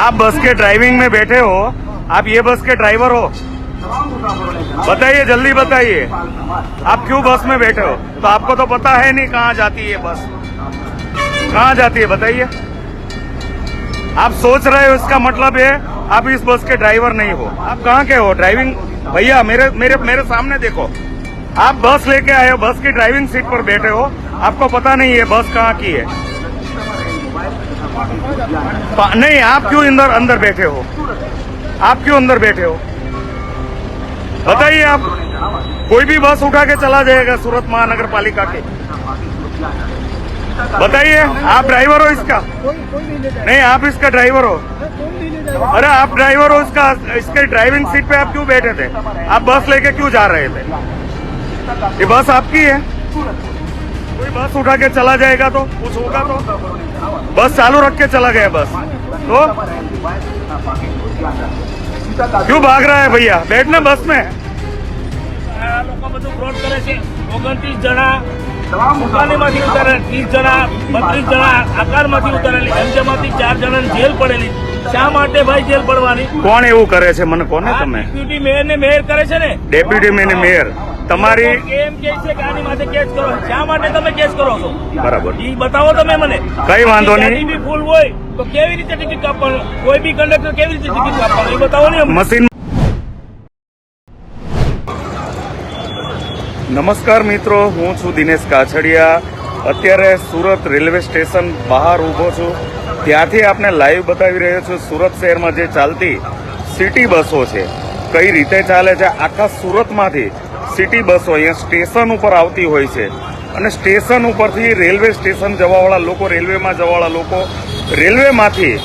आप बस के ड्राइविंग में बैठे हो, आप ये बस के ड्राइवर हो। बताइए, जल्दी बताइए। आप क्यों बस में बैठे हो? तो आपको तो पता है नहीं कहाँ जाती है बस। कहाँ जाती है, बताइए। आप सोच रहे हो, इसका मतलब है आप इस बस के ड्राइवर नहीं हो। आप कहाँ के हो? ड्राइविंग भैया, मेरे मेरे मेरे सामने देखो। आप बस लेके आए हो, बस की ड्राइविंग सीट पर बैठे हो। आपको पता नहीं है बस कहाँ की है। नहीं, आप क्यों अंदर अंदर बैठे हो? आप क्यों अंदर बैठे हो? बताइए आप। कोई भी बस उठा के चला जाएगा सूरत महानगर पालिका के। बताइए, आप ड्राइवर हो इसका? नहीं, आप इसका ड्राइवर हो। अरे, आप ड्राइवर हो इसका। इसके ड्राइविंग सीट पे आप क्यों बैठे थे? आप बस लेके क्यों जा रहे थे? ये बस आपकी है। कोई बस उठा के चला जाएगा तो कुछ होगा तो बस चालू रख के चला गया बस तो क्यों भाग रहा है भैया बैठना बस में આ લોકો બધું ફ્રોડ કરે છે ઓગણત્રીસ જણા દુકાનેમાંથી ઉતારે ત્રીસ જણા બત્રીસ જણા આકારમાંથી ઉતારેલી એમજેમાંથી ચાર જણાની જેલ પડેલી. શા માટે ભાઈ જેલ પડવાની? કોણ એવું કરે છે? મને કોને તમે. ડેપ્યુટી મેયર ને મેયર કરે છે ને? ડેપ્યુટી મેને મેયર. તમારી કેમ કે છે કે આની માથે કેસ કરો? શા માટે તમે કેસ કરો છો? બરાબર. ઈ બતાવો તમે મને. કઈ વાંધો નહીં. ફૂલ હોય તો કેવી રીતે ટિકિટ કાપવાનું? કોઈ બી કંડક્ટર કેવી રીતે ટિકિટ કાપવાનું? એ બતાવો ને મશીન નમસ્કાર મિત્રો, હું છું દિનેશ કાછડિયા. અત્યારે સુરત રેલવે સ્ટેશન બહાર ઊભો છું. ત્યાંથી આપને લાઈવ બતાવી રહ્યો છું સુરત શહેરમાં જે ચાલતી સિટી બસો છે. કઈ રીતે ચાલે છે? આખા સુરતમાંથી સિટી બસો અહીંયા સ્ટેશન ઉપર આવતી હોય છે. અને સ્ટેશન ઉપરથી રેલવે સ્ટેશન જવાવાળા લોકો, રેલવેમાં જવાવાળા લોકો, રેલવેમાંથી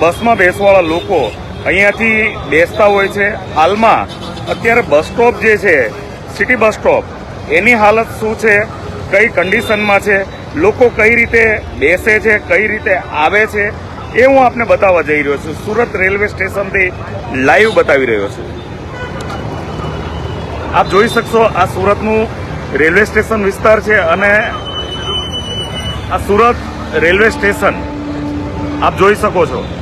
બસમાં બેસવાવાળા લોકો અહીંયાથી બેસતા હોય છે. હાલમાં અત્યારે બસ સ્ટોપ જે છે સિટી બસ સ્ટોપ. એની હાલત શું છે? કઈ કન્ડિશનમાં છે? લોકો કઈ રીતે બેસે છે? કઈ રીતે આવે છે? એ હું આપને બતાવવા જઈ રહ્યો છું. સુરત રેલવે સ્ટેશનથી લાઈવ બતાવી રહ્યો છું. આપ જોઈ શકશો આ સુરતનું રેલવે સ્ટેશન વિસ્તાર છે અને આ સુરત રેલવે સ્ટેશન. આપ જોઈ શકો છો.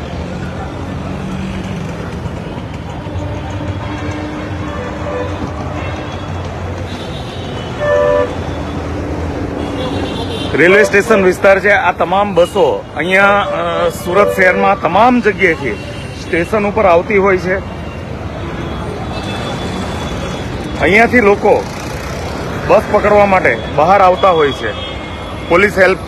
રેલવે સ્ટેશન વિસ્તાર છે. આ તમામ બસો અહીંયા સુરત શહેરમાં તમામ જગ્યાએથી સ્ટેશન ઉપર આવતી હોય છે. અહીંયાથી લોકો બસ પકડવા માટે બહાર આવતા હોય છે. Police help.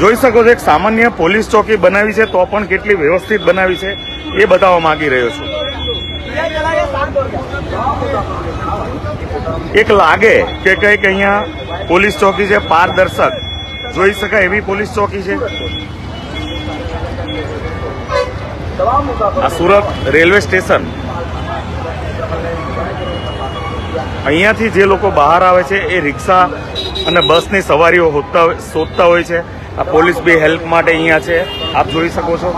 જોઈ શકો છો, એક સામાન્ય પોલીસ ચોકી બનાવી છે, તો પણ કેટલી વ્યવસ્થિત બનાવી છે. એ બતાવવા માંગી રહ્યો છું. એક લાગે કે કંઈક અહીંયા પોલીસ ચોકી છે, પારદર્શક. જોઈ શકાય એવી પોલીસ ચોકી છે? આ સુરત રેલવે સ્ટેશન. અહીંયાથી જે લોકો બહાર આવે છે, એ રિક્ષા અને બસની સવારીઓ શોધતા હોય છે. આ પોલીસ બી હેલ્પ માટે અહીંયા છે. આપ જોઈ શકો છો.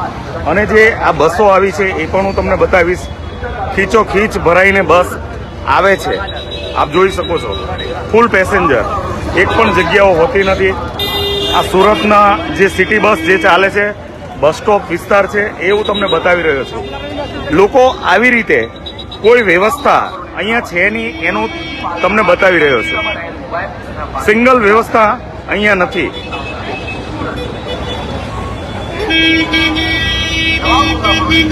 અને જે આ બસો આવી છે, એ પણ હું તમને બતાવીશ. ખીચો ખીચ ભરાઈને બસ આવે છે. આપ જોઈ શકો છો. ફૂલ પેસેન્જર એક પણ જગ્યાઓ હોતી નથી. આ સુરતના જે સિટી બસ જે ચાલે છે બસ સ્ટોપ વિસ્તાર છે, એ હું તમને બતાવી રહ્યો છું. લોકો આવી રીતે કોઈ વ્યવસ્થા અહીંયા છે નહીં, એનું તમને બતાવી રહ્યો છું. સિંગલ વ્યવસ્થા અહીંયા નથી.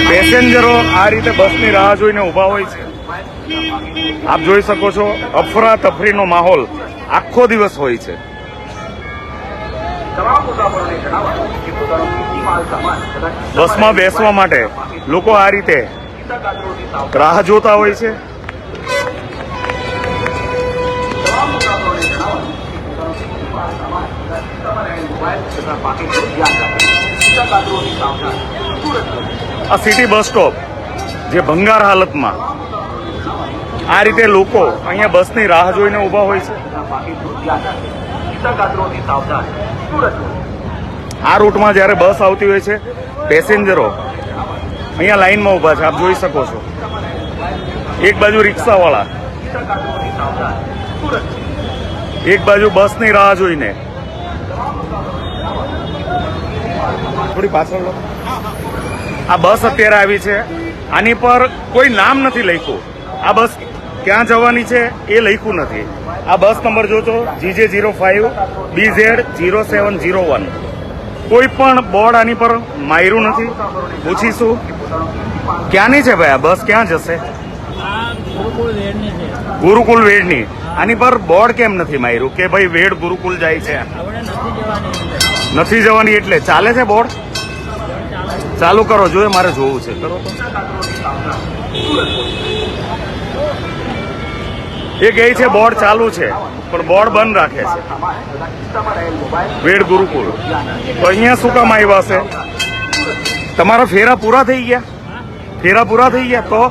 પેસેન્જરો આ રીતે બસની રાહ જોઈને ઊભા હોય છે. આપ જોઈ શકો છો અફરા તફરીનો માહોલ આખો દિવસ હોય છે. બસમાં બેસવા માટે લોકો આ રીતે રાહ જોતા હોય છે. આ સિટી બસ સ્ટોપ જે ભંગાર હાલતમાં આ રીતે લોકો અહીંયા બસની રાહ જોઈને ઊભા હોય છે. આ રૂટમાં જ્યારે બસ આવતી હોય છે, પેસેન્જરો અહીંયા લાઈનમાં ઊભા છે, આપ જોઈ શકો છો. એક બાજુ રિક્ષાવાળા, એક બાજુ બસની રાહ જોઈને. થોડી પાછળ આ બસ અત્યારે આવી છે. આની પર કોઈ નામ નથી લખ્યું. આ બસ ક્યાં જવાની છે એ લખ્યું નથી. આ બસ નંબર જોજો GJ zero five B Z zero seven zero one. કોઈ પણ બોર્ડ આની પર માર્યું નથી. પૂછીશું. ક્યાંની છે ભાઈ આ બસ? ક્યાં જશે? ગુરુકુલ વેડની. આની પર બોર્ડ કેમ નથી માર્યું? કે ભાઈ વેડ ગુરુકુલ જાય છે. નથી જવાની એટલે ચાલે છે બોર્ડ? ચાલુ કરો જોઈએ મારે જોવું છે. કરો એ કહે છે બોર્ડ ચાલુ છે પણ બોર્ડ બંધ રાખે છે. વેડ ગુરુકુલ તો અહીંયા શું કામ આવ્યા છે તમારા ફેરા પૂરા થઈ ગયા? ફેરા પૂરા થઈ ગયા? તો?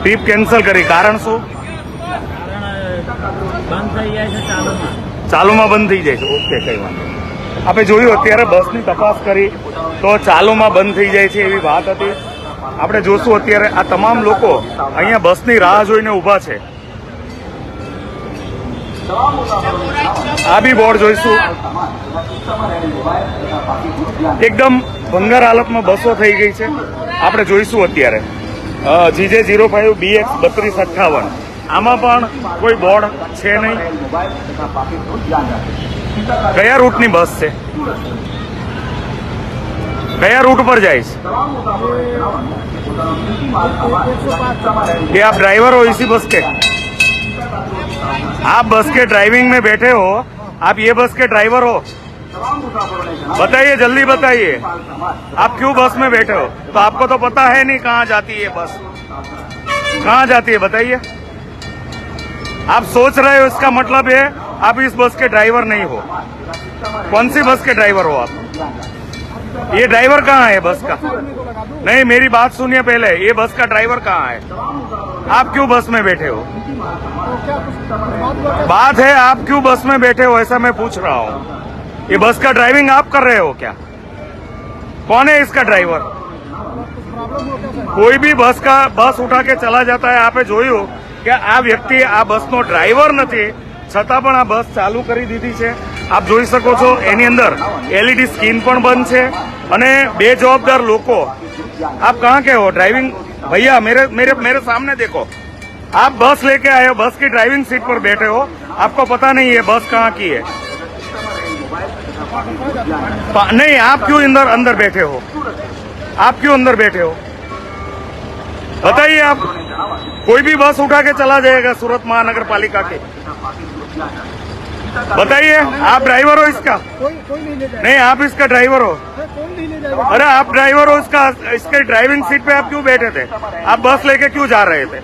ટ્રીપ કેન્સલ કરી. કારણ શું? ચાલુમાં. બંધ થઈ જાય છે. ઓકે કઈ વાંધો. આપણે જોયું, અત્યારે બસની તપાસ કરી તો ચાલુમાં બંધ થઈ જાય છે એવી વાત હતી. આપણે જોશું અત્યારે આ તમામ લોકો અહીંયા બસની રાહ જોઈને ઊભા છે. આ બી બોર્ડ જોઈશું. એકદમ ભંગાર હાલતમાં બસો થઈ ગઈ છે. આપણે જોઈશું અત્યારે. GJ zero five B X બત્રીસ અઠ્ઠાવન. આમાં પણ કોઈ બોર્ડ છે નહીં. કયા રૂટની બસ છે કયા રૂટ પર જાય છે ये आप ड्राइवर हो इसी बस के आप बस के ड्राइविंग में बैठे हो आप ये बस के ड्राइवर हो बताइए जल्दी बताइए आप क्यों बस में बैठे हो तो आपको तो पता है नहीं कहाँ जाती है बस कहाँ जाती है बताइए आप सोच रहे हो इसका मतलब है आप इस बस के ड्राइवर नहीं हो कौन सी बस के ड्राइवर हो आप ये ड्राइवर कहाँ है बस का नहीं मेरी बात सुनिए पहले ये बस का ड्राइवर कहाँ है आप क्यों बस में बैठे हो बात है आप क्यों बस में बैठे हो ऐसा मैं पूछ रहा हूँ ये बस का ड्राइविंग आप कर रहे हो क्या कौन है इसका ड्राइवर કોઈ બી બસ કા બસ ઉઠા કે ચલા જતા હે આપે જોયું કે આ વ્યક્તિ આ બસનો ડ્રાઈવર નથી છતાં પણ આ બસ ચાલુ કરી દીધી છે આપ જોઈ શકો છો એની અંદર એલઈડી સ્ક્રીન પણ બંધ છે અને બે જવાબદાર લોકો आप कहाँ के हो ड्राइविंग भैया मेरे मेरे मेरे सामने देखो आप बस लेके आए हो बस की ड्राइविंग सीट पर बैठे हो आपको पता नहीं है बस कहाँ की है पा- नहीं आप क्यों अंदर अंदर बैठे हो आप क्यों अंदर बैठे हो बताइए आप कोई भी बस उठा के चला जाएगा सूरत महानगर पालिका के बताइए आप ड्राइवर हो इसका कोई कोई नहीं ले जाएगा नहीं आप इसका ड्राइवर हो अरे कोई नहीं ले जाएगा अरे आप ड्राइवर हो इसका इसके ड्राइविंग सीट पे आप क्यों बैठे थे आप बस लेके क्यों जा रहे थे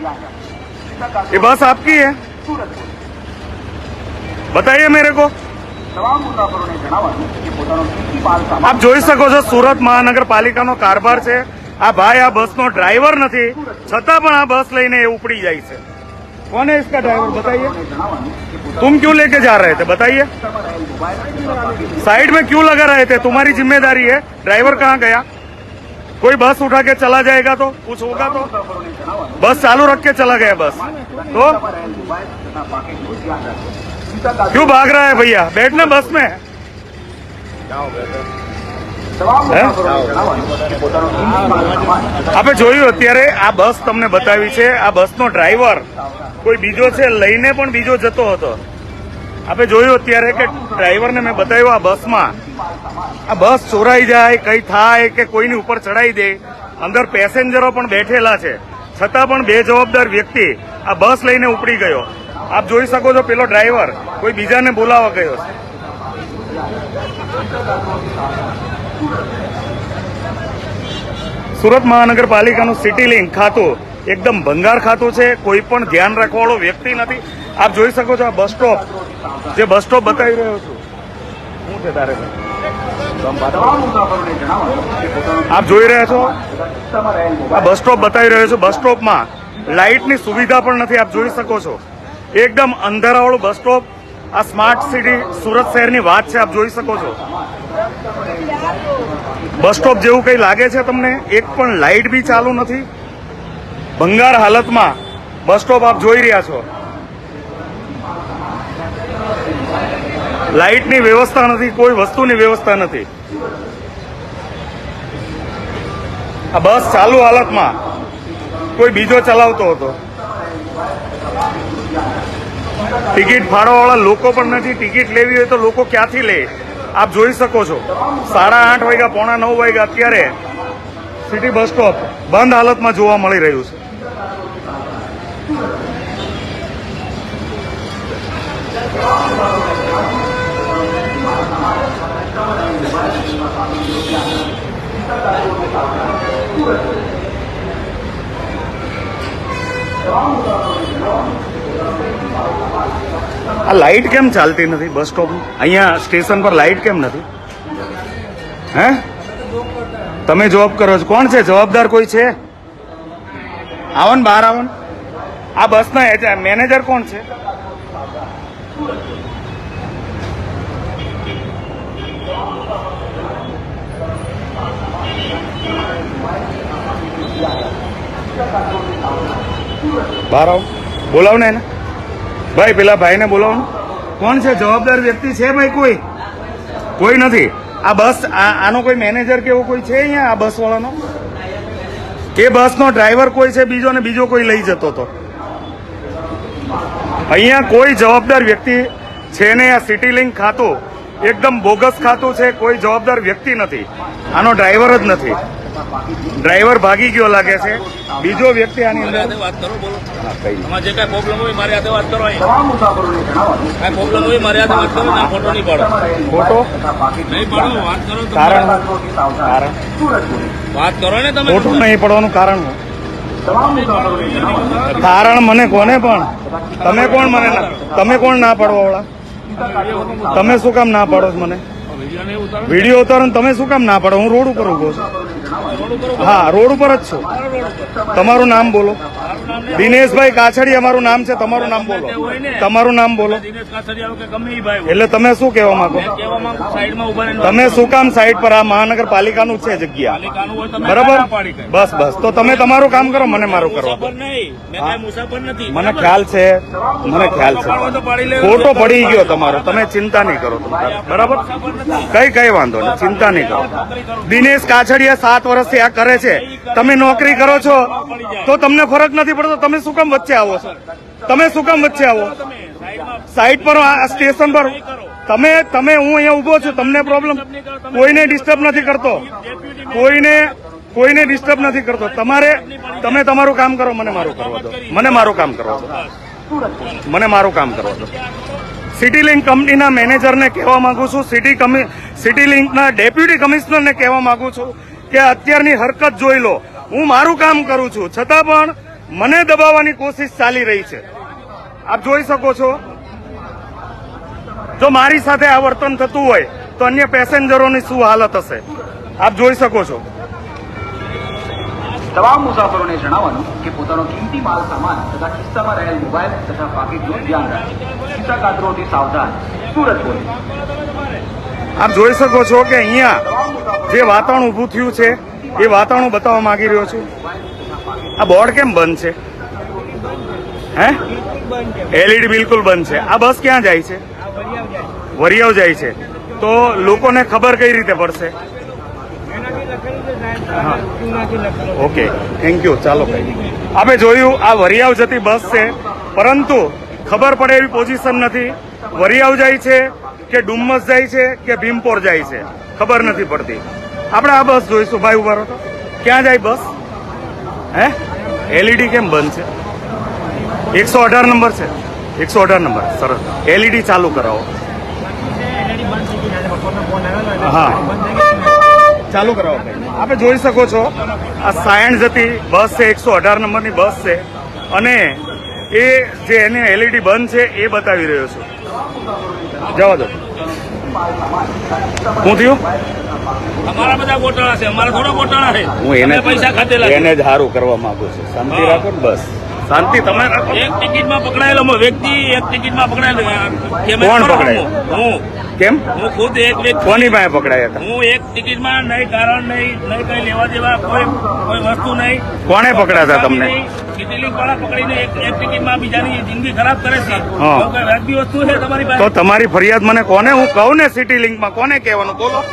ये बस आपकी है बताइए मेरे को આપ જોઈ શકો છો સુરત મહાનગરપાલિકાનો કારભાર છે આ ભાઈ આ બસનો ડ્રાઈવર નથી છતાં પણ આ બસ લઈને એ ઉપડી જાય છે કોને इसका ड्राइवर बताइए तुम क्यों लेके जा रहे थे बताइए साइड में क्यों लगा रहे थे तुम्हारी जिम्मेदारी है ड्राइवर कहाँ गया कोई बस उठा के चला जाएगा तो कुछ होगा तो बस चालू रख के चला गया बस तो क्यों भाग रहा है भैया बैठना बस में હે? આપણે જોયું અત્યારે આ બસ તમને બતાવી છે આ બસનો ડ્રાઈવર કોઈ બીજો છે લઈને પણ બીજો જતો હતો. આપણે જોયું અત્યારે કે ડ્રાઈવરને મેં બતાવ્યું આ બસમાં. આ બસ ચોરાઈ જાય, કઈ થાય કે કોઈની ઉપર ચડાઈ દે. અંદર પેસેન્જરો પણ બેઠેલા છે. છતાં પણ બે જવાબદાર વ્યક્તિ આ બસ લઈને ઉપડી ગયો. આપ જોઈ શકો છો પેલો ડ્રાઈવર કોઈ બીજાને બોલાવવા ગયો છે. સુરત મહાનગરપાલિકાનું સિટી લિંક ખાતું એકદમ ભંગાર ખાતું છે, કોઈ પણ ધ્યાન રાખવાવાળો વ્યક્તિ નથી. આપ જોઈ શકો છો આ બસ સ્ટોપ. જે બસ સ્ટોપ બતાવી રહ્યો છું. શું છે તારે? આપ જોઈ રહ્યા છો? આ બસ સ્ટોપ બતાવી રહ્યો છું. બસ સ્ટોપમાં લાઇટની સુવિધા પણ નથી. આપ જોઈ શકો છો. એકદમ અંધારાવાળું બસ સ્ટોપ. આ સ્માર્ટ સિટી સુરત શહેરની વાત છે. આપ જોઈ શકો છો. બસ સ્ટોપ જેવું કંઈ લાગે છે તમને? એક પણ લાઇટ બી ચાલુ નથી. ભંગાર હાલતમાં બસ સ્ટોપ આપ જોઈ રહ્યા છો. લાઇટની વ્યવસ્થા નથી, કોઈ વસ્તુની વ્યવસ્થા નથી. આ બસ ચાલુ હાલતમાં કોઈ બીજો ચલાવતો હતો. ટિકિટ ફાળવાવાળા લોકો પણ નથી, ટિકિટ લેવી હોય તો લોકો ક્યાંથી લે? આપ જોઈ શકો છો. સાડા આઠ વાગ્યા, પોણા નવ વાગ્યા અત્યારે સિટી બસ સ્ટોપ બંધ હાલતમાં જોવા મળી રહ્યું છે. આ લાઇટ કેમ ચાલતી નથી બસ સ્ટોપ? અહીંયા સ્ટેશન પર લાઇટ કેમ નથી? હે? તમે જોબ કરો છો. કોણ છે? જવાબદાર કોઈ છે? આવો ને બહાર આવો આ બસના મેનેજર કોણ છે? બહાર આવો બોલાવો ને એને. ભાઈ, પેલા ભાઈને બોલાવો કોણ છે? જવાબદાર વ્યક્તિ છે ભાઈ કોઈ? કોઈ નથી. આ બસ આનો કોઈ મેનેજર કે એવો કોઈ છે અહીંયા, આ બસ વાળાનો એ બસનો ડ્રાઈવર કોઈ છે, બીજો ને બીજો કોઈ લઈ જતો હતો અહીંયા કોઈ જવાબદાર વ્યક્તિ છે ને આ સિટી લિંક ખાતું, એકદમ બોગસ ખાતું છે, કોઈ જવાબદાર વ્યક્તિ નથી. આનો ડ્રાઈવર જ નથી. ડ્રાઈવર ભાગી ગયો લાગે છે. બીજો વ્યક્તિ આની અંદર વાત કરો બોલો. જે કાંઈ પ્રોબ્લેમ હોય મારી હાથે વાત કરો કાંઈ પ્રોબ્લેમ હોય મારી હાથે વાત કરો ના ફોટો નહીં પાડો. ફોટો નહીં પાડો વાત કરો કારણ? કારણ? વાત કરો ને તમે. ફોટો નહીં પડવાનું કારણ કારણ મને કોને પણ? તમે કોણ મને તમે કોણ ના પાડવા વાળા? તમે શું કામ ના પાડો મને? વીડિયો ઉતારો તમે શું કામ ના પાડો? હું રોડ ઉપર ઊભો છું. હા રોડ ઉપર જ છો. તમારું નામ બોલો. દિનેશભાઈ કાછડી અમારું નામ છે તમારું નામ બોલો. તમારું નામ બોલો. એટલે તમે શું કહેવા માંગો? તમે શું કામ સાઈડ પર? આ મહાનગરપાલિકાનું છે જગ્યા. બરાબર. બસ બસ. તો તમે તમારું કામ કરો મને મારું નથી. મને ખ્યાલ છે. મને ખ્યાલ છે. ફોટો પડી ગયો તમારો. તમે ચિંતા નહીં કરો. બરાબર? કઈ કઈ વાંધો નહીં. ચિંતા નહીં કરો. દિનેશ કાછડિયા સાત વર્ષથી આ કરે છે. તમે નોકરી કરો છો, તો તમને ફરક નથી પડતો. તમે શું કામ વચ્ચે આવો છો? તમે શું કામ વચ્ચે આવો? સાઈડ પર સ્ટેશન પર તમે તમે, હું અહીંયા ઊભો છું, તમને પ્રોબ્લેમ કોઈને ડિસ્ટર્બ નથી કરતો. કોઈને કોઈને ડિસ્ટર્બ નથી કરતો. તમારે, તમે તમારું કામ કરો, મને મારું કરવા દો. મને મારું કામ કરવા દો. મને મારું કામ કરવા દો. સિટી લિંક કંપનીના મેનેજરને કહેવા માંગુ છું. સિટી સિટી લિંકના ડેપ્યુટી કમિશનરને કહેવા માંગુ છું. કે અત્યારની હરકત જોઈ લો. હું મારું કામ કરું છું. છતાં પણ મને દબાવવાની કોશિશ ચાલી રહી છે. આપ જોઈ શકો છો. જો મારી સાથે આ વર્તન થતું હોય, તો અન્ય પેસેન્જરોની શું હાલત હશે? આપ જોઈ શકો છો. તમામ મુસાફરોને જણાવવાનું કે પોતાનો કિંમતી માલ સામાન તથા ખિસ્સામાં રહેલ મોબાઈલ તથા પાકીટનું ધ્યાન રાખે ખિસ્સા કાતરોથી સાવધાન. સુરત પોલીસ. આપ જોઈ શકો છો કે અહીંયા જે વાતાવરણ ઊભું થયું છે, એ વાતાવરણ બતાવવા માંગી રહ્યો છું. આ બોર્ડ કેમ બંધ છે? હે? એલઈડી બિલકુલ બંધ છે. આ બસ ક્યાં જાય છે? વરિયાવ જાય છે. તો લોકોને ખબર કઈ રીતે પડશે? ઓકે. થેન્ક યુ ચાલો આપણે જોયું આ વરિયાવ જતી બસ છે, પરંતુ ખબર પડે એવી પોઝિશન નથી. વરિયાવ જાય છે કે ડુમ્મસ જાય છે કે ભીમપોર જાય છે? ખબર નથી પડતી. આપણે આ બસ જોઈશું. ભાઈ ઊભા ક્યાં જાય બસ? હે? એલઈડી કેમ બંધ છે? એકસો અઢાર નંબર છે. એકસો અઢાર નંબર. સરસ. એલઈડી ચાલુ કરાવો. હા. ચાલુ કરાવો આપણે જોઈ શકો છો, આ સાયણ જતી બસ છે, એકસો અઢાર નંબરની બસ છે. અને એ જે એને એલઈડી બંધ છે, એ બતાવી રહ્યો છું. જવા દો. શું થયું? અમારા બધા ગોટાળા છે. અમારા થોડા ગોટાળા છે. હું એને પૈસા ખાતેલા એને જ સારું કરવા માંગુ છું. શાંતિ રાખો ને બસ. શાંતિ તમે રાખો. એક ટિકિટમાં પકડાયેલો વ્યક્તિ એક ટિકિટમાં પકડાયેલો. કોણ હું. કેમ? હું ખુદ એક વ્યક્તિ. કોની પાસે પકડાયા હતા? હું એક ટિકિટમાં નહીં કારણ નહીં નહીં કઈ લેવા દેવા કોઈ કોઈ વસ્તુ નહીં. કોણે પકડાતા તમને? સિટીલિંગ વાળા પકડીને એક એક ટિકિટમાં બીજાની જિંદગી ખરાબ કરે છે. હા. એવું કઈ વ્યાજબી વસ્તુ છે તમારી તો તમારી ફરિયાદ મને કોને? હું કહું ને સિટી લિંકમાં કોને કહેવાનું? બોલો.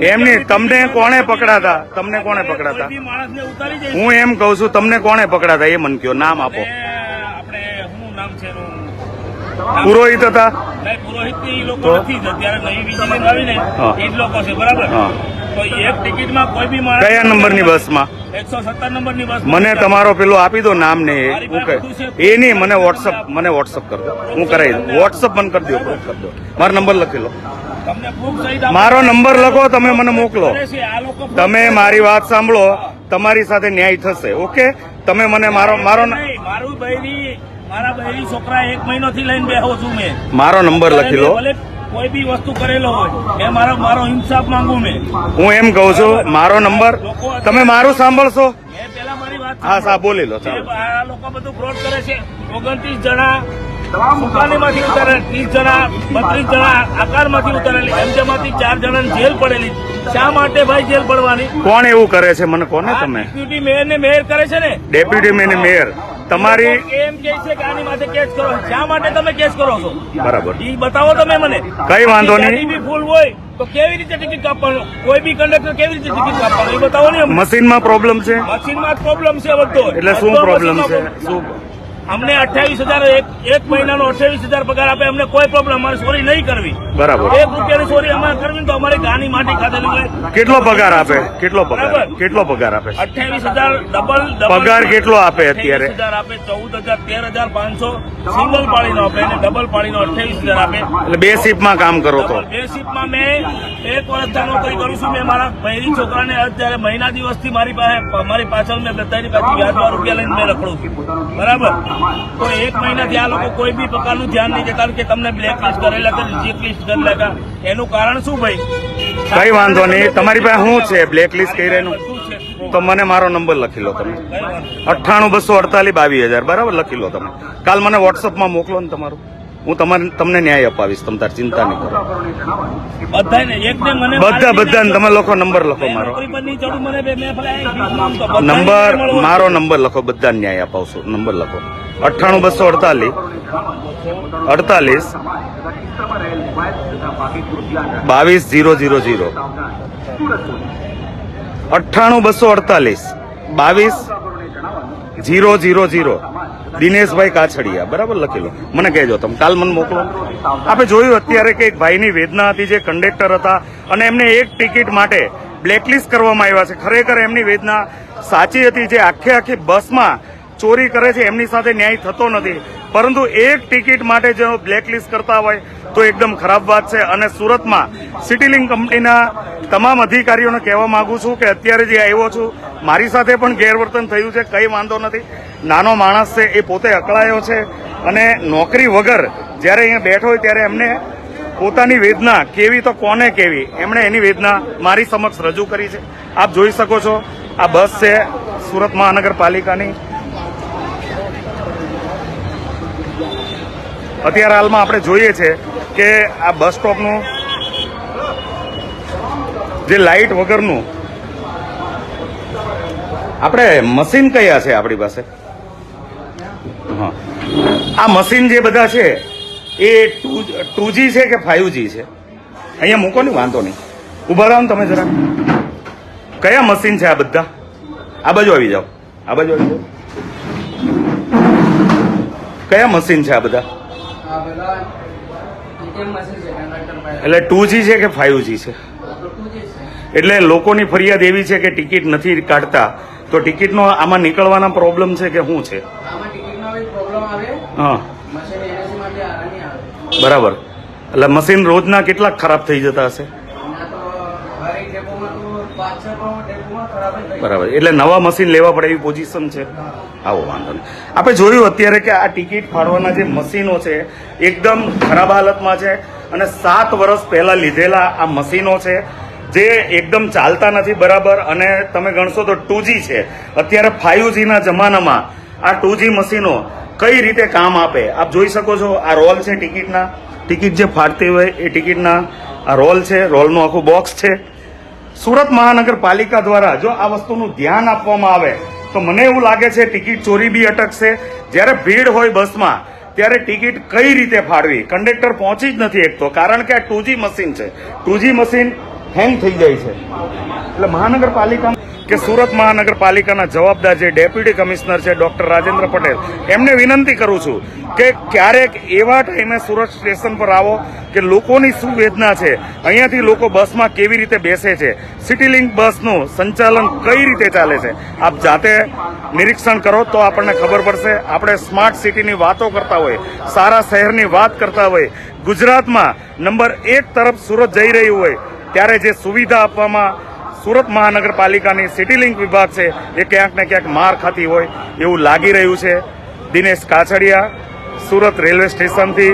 એમની તમને કોને પકડાતા? તમને કોને પકડાતા? હું એમ કઉ છું તમને કોને પકડાતા? એ મને કયો નામ આપો. આપણે શું નામ છે પુરોહિત હતા? નહીં, પુરોહિતની લોકો નથી અત્યારે નવી વિજિલન્સ આવીને એ જ લોકો છે બરાબર? તો એક ટિકિટમાં કોઈ બી માણસ કયા નંબરની બસમાં? એકસો સત્તર નંબરની બસ મને તમારો પેલો આપી દો નામ ને એ. હું એ નહીં મને વોટ્સઅપ મને વોટ્સઅપ કરી દો. હું કરાવી દઉં. વોટ્સઅપ મને કરી દો કરી દો મારો નંબર લખી લો. મારો નંબર લખો તમે મને મોકલો. તમે મારી વાત સાંભળો તમારી સાથે ન્યાય થશે ઓકે? તમે મને મારો મારો મારા બહેરી છોકરા એક મહિનોથી લઈને બેહો છું મેં. મારો નંબર લખી લો. કોઈ બી વસ્તુ કરેલો હોય એ મારો મારો ઇન્સાફ માંગુ મેં. હું એમ કહું છું મારો નંબર તમે મારું સાંભળશો? હા સા બોલી લો આ લોકો બધું ફ્રોડ કરે છે. ઓગણત્રીસ જણા સુકાનીમાંથી ઉતારે ત્રીસ જણા બત્રીસ જણા આકારમાંથી ઉતારેલી એમજેમાંથી ચાર જણાની જેલ પડેલી. શા માટે ભાઈ જેલ પડવાની? કોણ એવું કરે છે? મને કોને તમે? ડેપ્યુટી મેયર ને મેયર કરે છે ને? Deputy man mayor. તમારી એમ કે છે કે આની માથે કેસ કરો. શા માટે તમે કેસ કરો છો? બરાબર. ઈ બતાવો તમે મને. કઈ વાંધો નહીં. ફૂલ હોય તો કેવી રીતે ટિકિટ કાપવાનું? કોઈ બી કંડક્ટર કેવી રીતે ટિકિટ કાપવાનું? એ બતાવો ને મશીન મશીનમાં પ્રોબ્લેમ છે? મશીનમાં માં પ્રોબ્લેમ છે બધો. એટલે શું પ્રોબ્લેમ છે? શું અમને અઠ્યાવીસ હજાર એક મહિનાનો અઠ્યાવીસ હજાર પગાર આપે અમને કોઈ પ્રોબ્લેમ અમારે ચોરી નહીં કરવી. બરાબર. એક રૂપિયાની ચોરી અમારે કરવી તો અમારી ગાની માટી ખાધેલી હોય. કેટલો પગાર આપે? કેટલો પગાર. કેટલો પગાર આપે? અઠ્યાવીસ હજાર ડબલ પગાર કેટલો આપે અત્યારે? હજાર આપે ચૌદ હજાર તેર હજાર પાંચસો. સિંગલ પાળીનો આપે અને ડબલ પાળીનો અઠ્યાવીસ હજાર આપે. એટલે બે શિફ્ટમાં કામ કરો તો. બે શિફ્ટમાં મેં એક વર્ષ નોકરી કરું છું મેં મારા બહેરી છોકરાને અત્યારે મહિના દિવસથી મારી પાસે મારી પાછળ મેં બધાની પાસે વ્યાજમાં રૂપિયા લઈને મેં રખડું છું. બરાબર? તો એક મહિનાથી આ લોકો કોઈ બી પ્રકારનું ધ્યાન નહીં દેતા કે તમને બ્લેક લિસ્ટ કરેલા કે ચેક લિસ્ટ કરેલા એનું કારણ શું ભાઈ? કઈ વાંધો નહીં. તમારી પાસે શું છે? બ્લેક લિસ્ટ કઈ રહેનું? તો મને મારો નંબર લખી લો તમે. અઠ્ઠાણું બસો અડતાલીસ બાવીસ હજાર. બરાબર? લખી લો તમે. કાલ મને વોટ્સઅપમાં મોકલો ને તમારું. હું તમારે તમને ન્યાય અપાવીશ તમ તાર ચિંતા નહીં કરો. બધાને એકને મને બધા બધાને તમે લખો નંબર લખો મારો. નંબર મારો નંબર લખો બધા ન્યાય અપાવશો. નંબર લખો. અઠ્ઠાણું બસો અડતાલીસ. અડતાલીસ. બાવીસ જીરો જીરો જીરો. અઠ્ઠાણું બસો અડતાલીસ. બાવીસ zero zero zero. Dineshbhai Kachhadiya, બરાબર લખેલું. મને કહેજો, તમે કાલ મને મોકલો. આપણે જોયું અત્યારે કે એક ભાઈની વેદના હતી જે કંડક્ટર હતા અને એમને એક ટિકિટ માટે બ્લેકલિસ્ટ કરવામાં આવ્યા છે. ખરેખર એમની વેદના સાચી હતી જે આખે આખી બસમાં ચોરી કરે છે, એમની સાથે ન્યાય થતો નથી. પરંતુ એક ટિકિટ માટે જો બ્લેકલિસ્ટ કરતા હોય તો એકદમ ખરાબ વાત છે. અને સુરતમાં સિટીલિંગ કંપનીના તમામ અધિકારીઓને કહેવા માંગુ છું કે અત્યારે જે આવ્યો છું, મારી સાથે પણ ગેરવર્તન થયું છે, કંઈ વાંધો નથી. નાનો માણસ છે, એ પોતે અકળાયો છે. અને નોકરી વગર જ્યારે અહીંયા બેઠો હોય ત્યારે એમને પોતાની વેદના, કેવી તો કોને કેવી, એમણે એની વેદના મારી સમક્ષ રજૂ કરી છે. આપ જોઈ શકો છો, આ બસ છે સુરત મહાનગરપાલિકાની. અત્યારે હાલમાં આપણે જોઈએ છે કે આ બસ સ્ટોપનું જે લાઇટ વગરનું, આપણે મશીન કયા છે આપણી પાસે? હા. આ મશીન જે બધા છે, એ ટુ જી છે કે ફાઇવ છે? અહીંયા મૂકો ને, વાંધો નહીં. ઊભા રહો ને તમે જરા. કયા મશીન છે આ બધા? આ બાજુ આવી જાઓ. આ બાજુ આવી જાઓ. કયા મશીન છે આ બધા આ બધા ATM મશીન છે કંડક્ટર પાસે એટલે ટુ જી છે કે ફાઇવ જી છે? એટલે લોકોની ફરિયાદ એવી છે કે ટિકિટ નથી કાઢતા. તો ટિકિટનો આમાં નીકળવાના પ્રોબ્લેમ છે કે શું છે? હા. બરાબર. એટલે મશીન રોજના કેટલાક ખરાબ થઈ જતા હશે અને આ તો હરેક ડેપોમાં તો પાંચ છ ડેપોમાં ખરાબ જ થઈ બરાબર. એટલે નવા મશીન લેવા પડે એવી પોઝિશન છે. આવો વાંધો નહીં. આપણે જોયું અત્યારે કે આ ટિકિટ ફાડવાના જે મશીનો છે, એકદમ ખરાબ હાલતમાં છે અને સાત વર્ષ પહેલા લીધેલા આ મશીનો છે, જે એકદમ ચાલતા નથી, બરાબર? અને તમે ગણશો તો ટુ છે. અત્યારે ફાઇવ ના જમાનામાં આ ટુ મશીનો કઈ રીતે કામ આપે? આપ જોઈ શકો છો, આ રોલ છે ટિકિટના ટિકિટ જે ફાટતી હોય એ ટિકિટના આ રોલ છે, રોલનું આખું બોક્સ છે. સુરત મહાનગરપાલિકા દ્વારા જો આ વસ્તુનું ધ્યાન આપવામાં આવે, તો મને એવું લાગે છે ટિકિટ ચોરી બી અટકશે. જ્યારે ભીડ હોય બસમાં, ત્યારે ટિકિટ કઈ રીતે ફાળવી કંડક્ટર પહોંચી જ નથી એકતો, કારણ કે આ ટુ મશીન છે. ટુ મશીન હેંગ થઈ જાય છે. એટલે મહાનગરપાલિકા કે સુરત મહાનગરપાલિકાના જવાબદાર જે ડેપ્યુટી કમિશનર છે, ડોક્ટર રાજેન્દ્ર પટેલ, એમને વિનંતી કરું છું કે ક્યારેક એવા ટાઈમે સુરત સ્ટેશન પર આવો કે લોકોની શું વેદના છે, અહીંયાથી લોકો બસમાં કેવી રીતે બેસે છે સિટી લિંક બસનું સંચાલન કઈ રીતે ચાલે છે, આપ જાતે નિરીક્ષણ કરો તો આપણને ખબર પડશે. આપણે સ્માર્ટ સિટીની વાતો કરતા હોય, સારા શહેરની વાત કરતા હોય, ગુજરાતમાં નંબર એક તરફ સુરત જઈ રહ્યું હોય, ત્યારે જે સુવિધા આપવામાં સુરત મહાનગરપાલિકાની સિટી લિંક વિભાગ છે, એ ક્યાંક ને ક્યાંક માર ખાતી હોય એવું લાગી રહ્યું છે. દિનેશ કાછડિયા, સુરત રેલવે સ્ટેશનથી